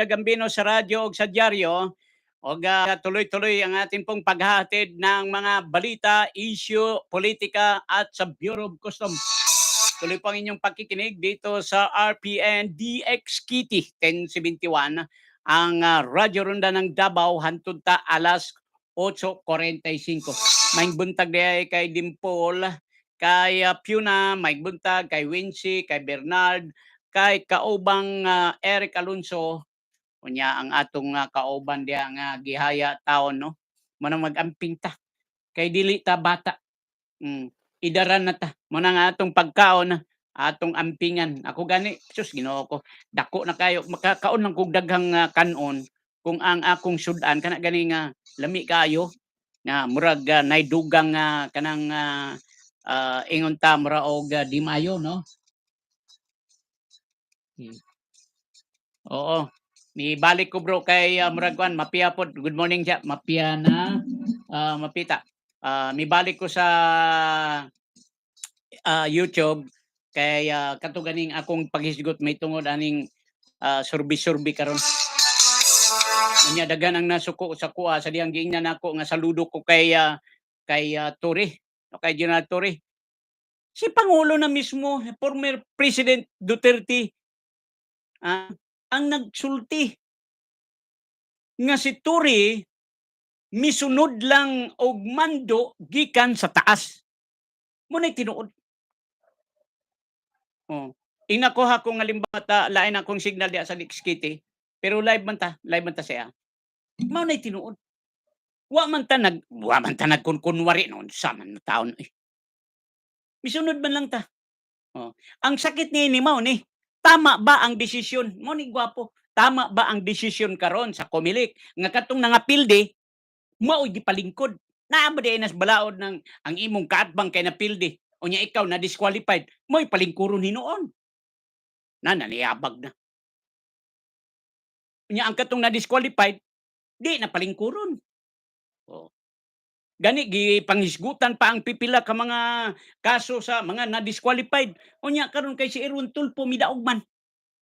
gagambino sa radyo o sa dyaryo o tuloy-tuloy ang ating pong paghahatid ng mga balita, issue, politika at sa Bureau of Customs. Tuloy po ang inyong pakikinig dito sa RPN DX Kitty 1071 ang uh, Radyo Ronda ng Davao hantod ta alas 8.45. May buntag di kay Dimpol, kay uh, Puna, may buntag kay Wincy, kay Bernard, kay kaubang uh, Eric Alonso unya ang atong uh, kauban diya nga gihaya taon no? Mo magamping ta. Kay dili ta bata. Mm, idaran na ta. Nga atong pagkaon atong ampingan. Ako gani sus Ginoo ko dako na kayo. Makakaon ng kog daghang uh, kanon kung ang akong sudan kana gani nga lami kayo. Nga murag uh, naidugang uh, kanang uh, uh, ingon ta mura og uh, di mayo no? Hmm. Oo. Ni balik ko bro kay uh, Muragwan, mapia po. Good morning siya. Mapia na uh, mapita. Uh, mi balik ko sa uh, YouTube kay uh, katuganing akong paghisgot may tungod aning uh, surbi-surbi karon. Unya dagan ang nasuko sa kuha sa diyang giingnan nako nga saludo ko kay uh, kay uh, Tore, o kay General Tore. Si Pangulo na mismo, former President Duterte, Ah, ang nagsulti nga si Turi misunod lang og mando gikan sa taas. Munay tinuod. Oh. Inakuha ko nga limbata lain akong signal diya sa Dixkiti. Pero live man ta, live man ta siya. Mao nay tinuod. Wa man ta nag wa man ta nagkunkunwari noon sa man taon eh. Misunod man lang ta. Oh. Ang sakit ni ni mao ni Tama ba ang desisyon? Mo ni gwapo, tama ba ang desisyon karon sa Comelec nga katong nangapilde mao gipalingkod. Naa ba nas balaod ng ang imong kaatbang kay napilde unya ikaw na disqualified mo ipalingkuron hinuon. Na naniyabag na. Unya ang katong na disqualified di na palingkuron. Oh. Gani gi panghisgutan pa ang pipila ka mga kaso sa mga na-disqualified. Unya karon kay si Erwin Tulpo midaog man.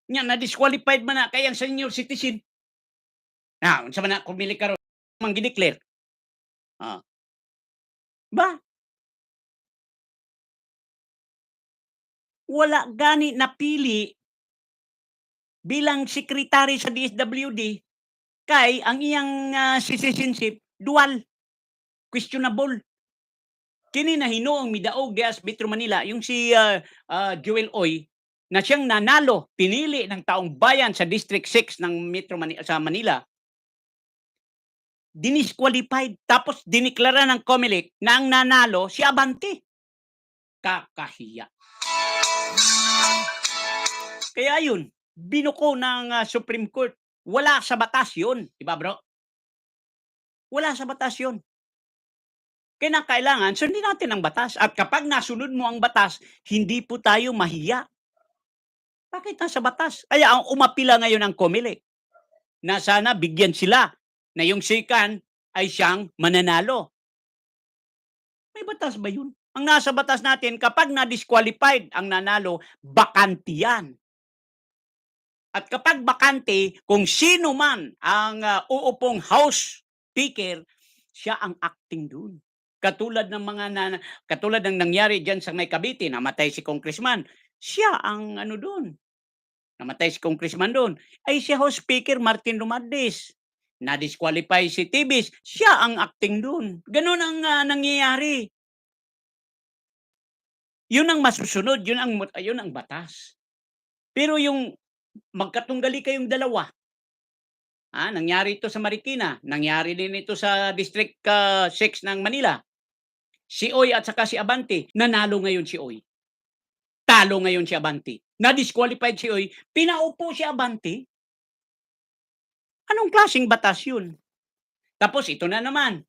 Nya na-disqualified man na kay ang senior citizen. Na, unsa man na kumili karon mang gi-declare. Ah. Ba? Wala gani napili bilang sekretary sa DSWD kay ang iyang uh, citizenship dual questionable. Kini na hinuong midaog dias Metro Manila yung si uh, uh, Joel Oy na siyang nanalo pinili ng taong bayan sa District 6 ng Metro Manila sa Manila dinisqualified tapos diniklara ng COMELEC na ang nanalo si Abante. Kakahiya. Kaya yun, binuko ng uh, Supreme Court. Wala sa batas yun. Diba bro? Wala sa batas yun. Kinakailangan, sundin natin ang batas. At kapag nasunod mo ang batas, hindi po tayo mahiya. Bakit nasa batas? Kaya ang umapila ngayon ang COMELEC na sana bigyan sila na yung sikan ay siyang mananalo. May batas ba yun? Ang nasa batas natin, kapag na-disqualified ang nanalo, bakante yan. At kapag bakante, kung sino man ang uh, uupong house speaker, siya ang acting dun. Katulad ng mga na, katulad ng nangyari diyan sa May Cavite, namatay si congressman. Siya ang ano doon. Namatay si congressman doon. Ay si House Speaker Martin Romualdez. Na-disqualify si Tibis. Siya ang acting doon. Ganun ang uh, nangyayari. Yun ang masusunod, yun ang yun ang batas. Pero yung magkatunggali kayong dalawa, Ah, nangyari ito sa Marikina, nangyari din ito sa District uh, ah, 6 ng Manila. Si Oy at saka si Abante, nanalo ngayon si Oy. Talo ngayon si Abante. Na-disqualified si Oy, pinaupo si Abante. Anong klaseng batas yun? Tapos ito na naman.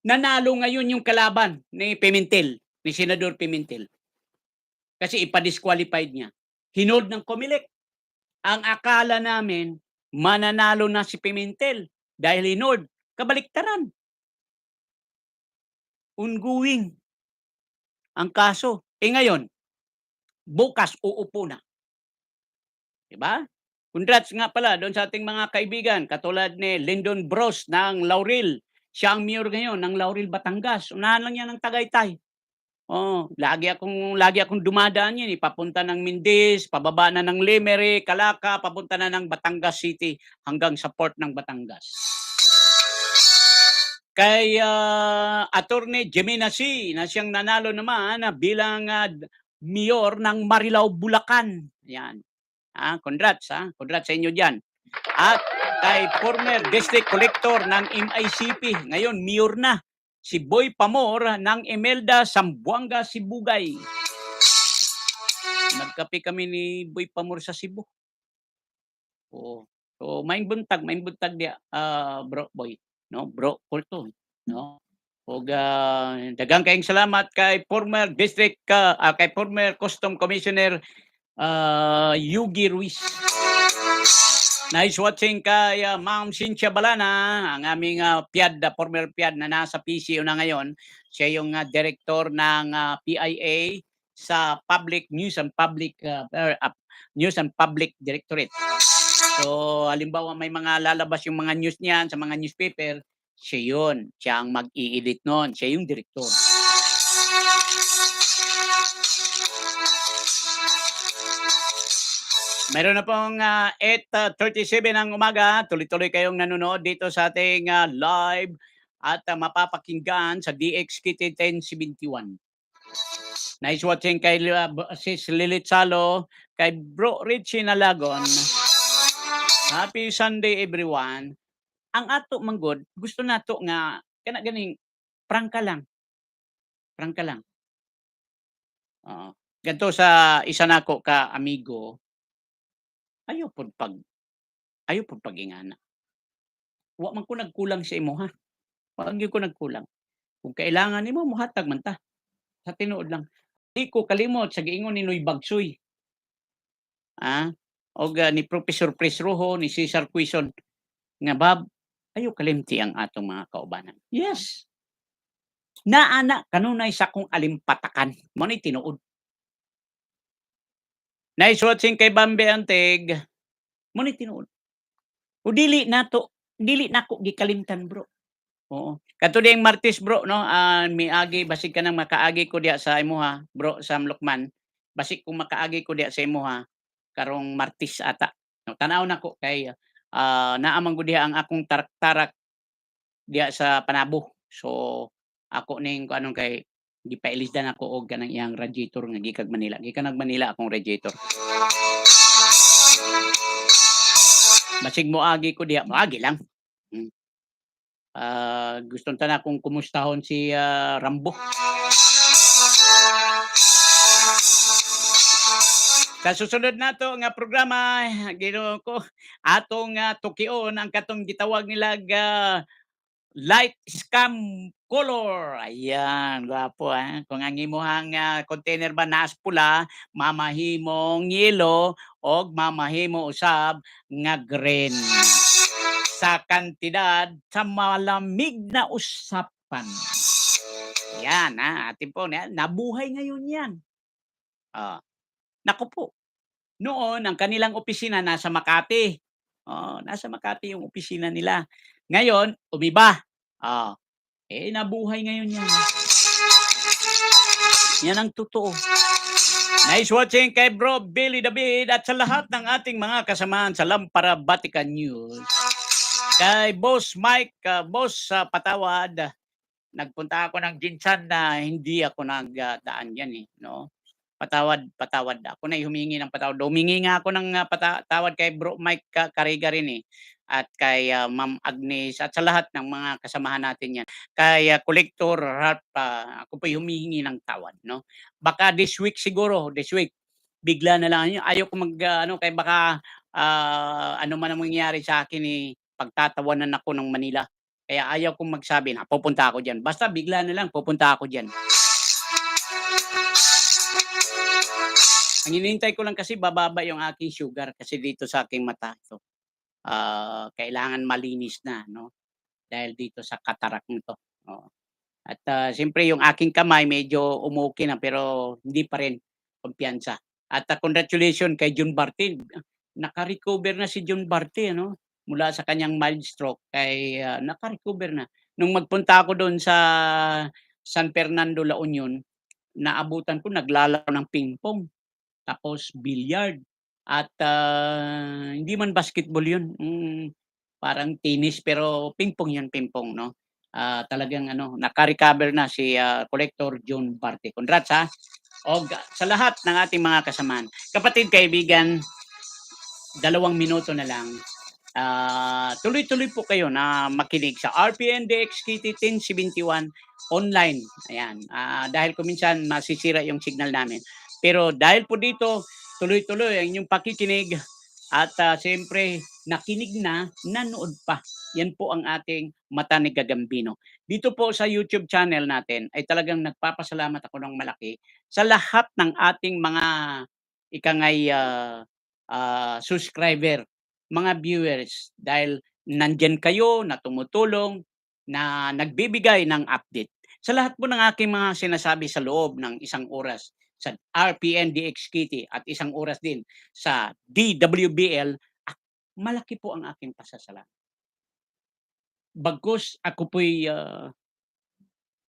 Nanalo ngayon yung kalaban ni Pimentel, ni Senador Pimentel. Kasi ipa-disqualified niya. Hinold ng Comelec. Ang akala namin, mananalo na si Pimentel dahil hinold. Kabaliktaran ongoing ang kaso. Eh ngayon, bukas uupo na. Diba? Congrats nga pala doon sa ating mga kaibigan katulad ni Lyndon Bros ng Laurel. Siya ang mayor ngayon ng Laurel, Batangas. Unahan lang yan ng Tagaytay. Oo, lagi akong lagi akong dumadaan yan, eh, papunta ng Mindis, pababa na ng Limerick, Calaca, papunta na ng Batangas City hanggang sa port ng Batangas. Kay ah, Attorney Jemina C na siyang nanalo naman ah, bilang ah, d- mayor ng Marilao, Bulacan. Yan. Ah, congrats ha. Congrats sa inyo diyan. At kay former district collector ng MICP, ngayon mayor na si Boy Pamor ng Emelda, Sambuanga, Sibugay. Nagkape kami ni Boy Pamor sa Cebu. Oo. So, maing buntag, maing buntag dia, ah, bro, boy. No, bro, kulto. No? Ug ah, daghang kayong salamat kay former district ka ah, kay former custom commissioner ah, Yugi Ruiz. Nice watching kay ah, Ma'am Cynthia Balana, ang aming ah, PIAD, ah, former PIAD na nasa PCO na ngayon. Siya yung ah, director ng ah, PIA sa Public News and Public er, ah, News and Public Directorate. So, halimbawa may mga lalabas yung mga news niyan sa mga newspaper, siya yun. Siya ang mag-i-edit nun. Siya yung director. Meron na pong ah, 8.37 ng umaga. Tuloy-tuloy kayong nanonood dito sa ating ah, live at ah, mapapakinggan sa DXKT 1071. Nice watching kay uh, Sis Lilith Salo, kay Bro Richie Nalagon. Happy Sunday everyone. Ang ato manggod, gusto nato nga kana ganing prangka lang. Prangka lang. Oo. Ganto sa isa nako ka amigo, ayaw pod pag ayaw pod pag-ingana. Wa man ko nagkulang sa imo ha. Wa ko nagkulang. Kung kailangan nimo mohatag man ta. Sa tinuod lang. Di kalimot sa giingon ni Noy Bagsoy. Ah, og ah, ni Professor Presroho ni Cesar Quizon nga bab ayo kalimti ang atong mga kaubanan. Yes. Naana kanunay sa kong alimpatakan. Mo ni tinuod. Nice watching kay Bambi Anteg. Mo tinuod. O dili nato, dili nako gikalimtan bro. Oo. Kato ding Martes bro no, ah, miagi basig ka nang makaagi ko diya sa imuha, bro Sam Lukman. Basig kung makaagi ko diya sa imuha karong Martes ata. No, tanaw nako kay ah, naa man gud diha ang akong tarak-tarak diya sa Panabo. So ako ning kuanon kay gipailisdan ako og kanang iyang radiator nga gikag Manila. Gikan nag Manila akong radiator. Basig mo agi ko diha, moagi lang. Hmm. Ah, guston ta na kung kumustahon si ah, Rambo. Sa susunod nato nga programa, Ginoo ko, atong ah, tukion ang katong gitawag nila ga light scam color. Ayan, gwapo ah. Kung ang imuhang ah, container ba nas pula, mamahimong yellow og mamahimo usab nga green. Sa kantidad sa malamig na usapan. Yan ah, atin po na nabuhay ngayon yan. Ah, naku po. Noon ang kanilang opisina nasa Makati. Oh, nasa Makati yung opisina nila. Ngayon, umiba. Ah, eh nabuhay ngayon yan. Yan ang totoo. Nice watching kay Bro Billy David at sa lahat ng ating mga kasamahan sa Lampara Vatican News. Kay Boss Mike, ah, Boss sa Patawad, nagpunta ako ng Jinsan na hindi ako nagdaan yan eh, no? Patawad, patawad. Ako na humingi ng patawad. Humingi nga ako ng ah, patawad kay Bro Mike Ka- Cariga rin eh. At kay ah, Ma'am Agnes at sa lahat ng mga kasamahan natin yan. Kay ah, Collector Ralph, ah, ako po humihingi ng tawad, no? Baka this week siguro, this week, bigla na lang yun. Ayaw ko mag, ah, ano, kay baka ah, ano man ang mangyari sa akin eh, pagtatawanan ako ng Manila. Kaya ayaw kong magsabi na pupunta ako diyan. Basta bigla na lang pupunta ako diyan. Ang hinihintay ko lang kasi bababa yung aking sugar kasi dito sa aking mata ito. Ah, kailangan malinis na no dahil dito sa katarak nito. Oo. At ah, siyempre yung aking kamay medyo umuki na pero hindi pa rin kumpiyansa. At ah, congratulations kay June Martin. naka-recover na si John Barte ano, mula sa kanyang mild stroke kay ah, naka-recover na. Nung magpunta ako do'n sa San Fernando, La Union, naabutan ko naglalaro ng pingpong, tapos billiard at ah, hindi man basketball 'yun, hmm, parang tennis pero pingpong 'yun, pingpong 'no. Ah, talagang ano, naka-recover na si ah, Collector John Barte. Congrats ha, og sa lahat ng ating mga kasamahan. Kapatid, kaibigan, dalawang minuto na lang. Ah, tuloy-tuloy po kayo na makinig sa RPNDX KT 1071 online. Ayan, ah, dahil kung minsan masisira yung signal namin. Pero dahil po dito, tuloy-tuloy ang inyong pakikinig at ah, siyempre nakinig na, nanood pa. Yan po ang ating mata ni Gagambino. Dito po sa YouTube channel natin ay talagang nagpapasalamat ako ng malaki sa lahat ng ating mga ikangay ah, ah, subscriber, mga viewers dahil nandiyan kayo na tumutulong, na nagbibigay ng update. Sa lahat po ng aking mga sinasabi sa loob ng isang oras sa RPNDX Kitty at isang oras din sa DWBL, malaki po ang aking pasasalamat. Bagkus ako po'y ah,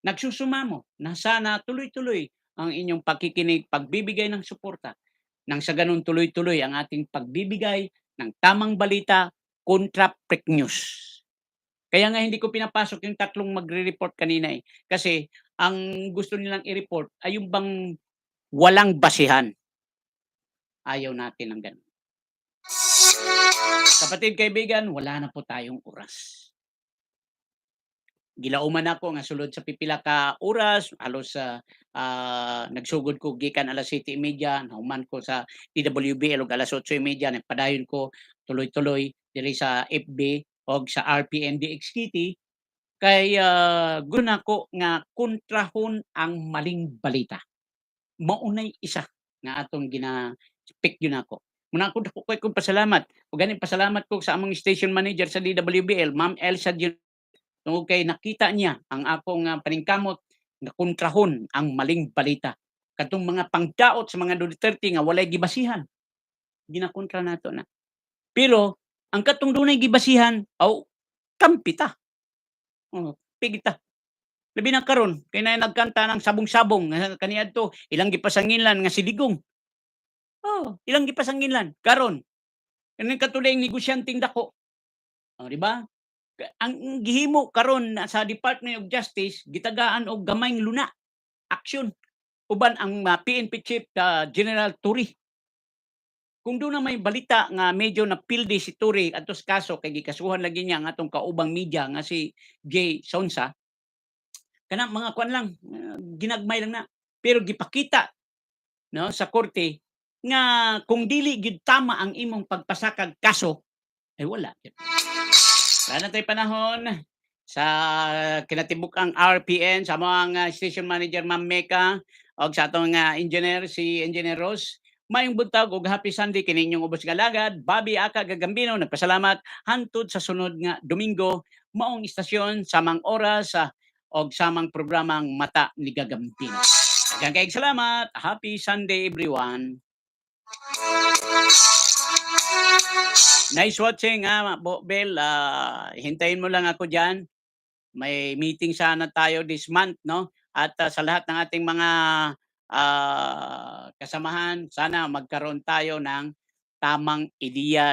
nagsusumamo na sana tuloy-tuloy ang inyong pakikinig, pagbibigay ng suporta. Nang sa ganun tuloy-tuloy ang ating pagbibigay ng tamang balita kontra fake news. Kaya nga hindi ko pinapasok yung tatlong magre-report kanina eh. Kasi ang gusto nilang i-report ay yung bang walang basihan. Ayaw natin ng ganun. Kapatid, kaibigan, wala na po tayong oras. Gilauman ako nga sulod sa pipila ka oras, halos sa ah, nagsugod ko gikan alas 7:30, nahuman ko sa DWBL og alas 8:30, nagpadayon ko tuloy-tuloy diri sa FB og sa RPNDX Kitty kay ah, gusto nako nga kontrahon ang maling balita. Maunay isa nga atong gina pick yun ako. Muna ako dako kay kong pasalamat. O gani pasalamat ko sa among station manager sa DWBL, Ma'am Elsa Dion tungod kay nakita niya ang akong ah, paningkamot nga kontrahon ang maling balita. Katong mga pangdaot sa mga Duterte nga walay gibasihan. Ginakontra nato na. Pero ang katong dunay gibasihan, aw kampita. Oh, pigita. Labi na karon kay na nagkanta ng sabong-sabong kaniadto ilang gipasanginlan nga siligong. Oh, ilang gipasanginlan karon. Kaning katulay negosyanteng dako. Oh, di ba? Ang gihimo karon na sa Department of Justice gitagaan og gamayng luna. Aksyon. Uban ang ah, PNP Chief ah, General Turi. Kung doon na may balita nga medyo napildi si Turi atos kaso kay gikasuhan lagi niya ang atong kaubang media nga si Jay Sonsa. Kana mga kwan lang ah, ginagmay lang na. Pero gipakita no sa korte nga kung dili gyud tama ang imong pagpasakag kaso ay wala. Gyud. Wala na tay panahon sa kinatibuk-ang RPN sa mga station manager Ma'am Mecca og sa atong nga engineer si Engineer Rose. Mayong buntag ug happy Sunday kini inyong ubos nga lagad. Bobby Aka Gagambino nagpasalamat hantod sa sunod nga Domingo maong istasyon samang oras ah, og samang programang Mata ni Gagambino. Daghang salamat. Happy Sunday everyone. Nice watching ah, Bo Bel. Ah, hintayin mo lang ako diyan. May meeting sana tayo this month, no? At ah, sa lahat ng ating mga ah, kasamahan, sana magkaroon tayo ng tamang ideya